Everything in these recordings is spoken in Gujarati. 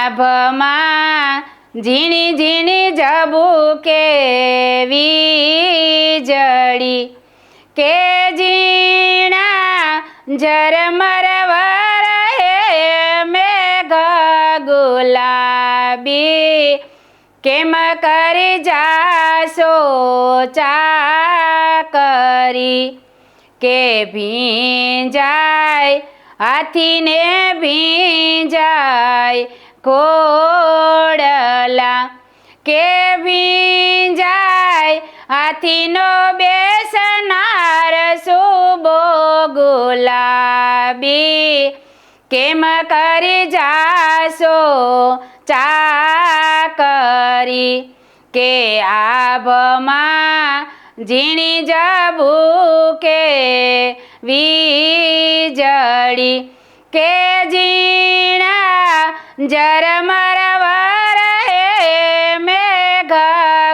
આભમાં ઝીણી ઝીણી જબુકે વીજળી કે ઝીણા ઝરમર વરહે મેઘ ગુલાબી. કેમ કરી જાશો ચાકરી કે ભીંજાય, હાથીને ભીંજાય ઘોડલા કે ભીંજાય હાથીનો બેસનાર સુબો ગુલાબી. કેમ કરી જાશો? ચાકરી કે આભમાં ઝીણી જબુકે વીજળી કે ઝીણા જરમર વરહે મેઘ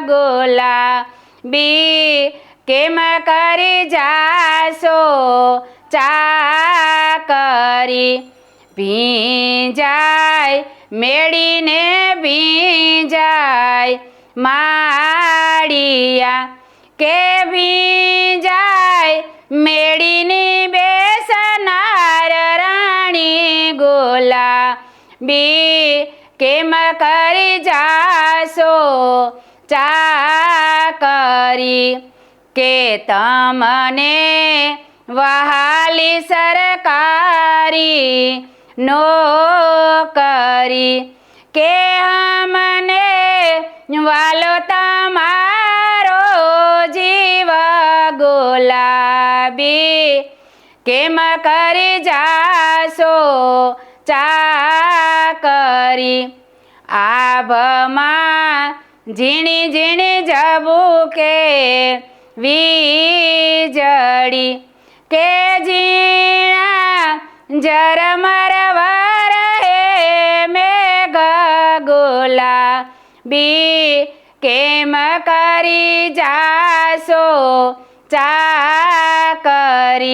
ગુલાબી કેમ કરી જાશો? ચાકરી ભીંજાય, મેળીને ભીંજાય માળિયા. કે ભીંજાય, મેળીની બેસનાર રાણી ગુલાબી કેમ કરી જાશો? ચાકરી કે તમને વહાલી સરકારી નોકરી કે મને વાલો તમારો જીવ ગુલાબી? કેમ કરી જાશો? ચાકરી આભમાં ઝીણી ઝીણી જબુકે વીજળી કે ઝીણા જરમર વરહે મેઘ ગુલાબી. કેમ કરી જાસો ચા ચાકરી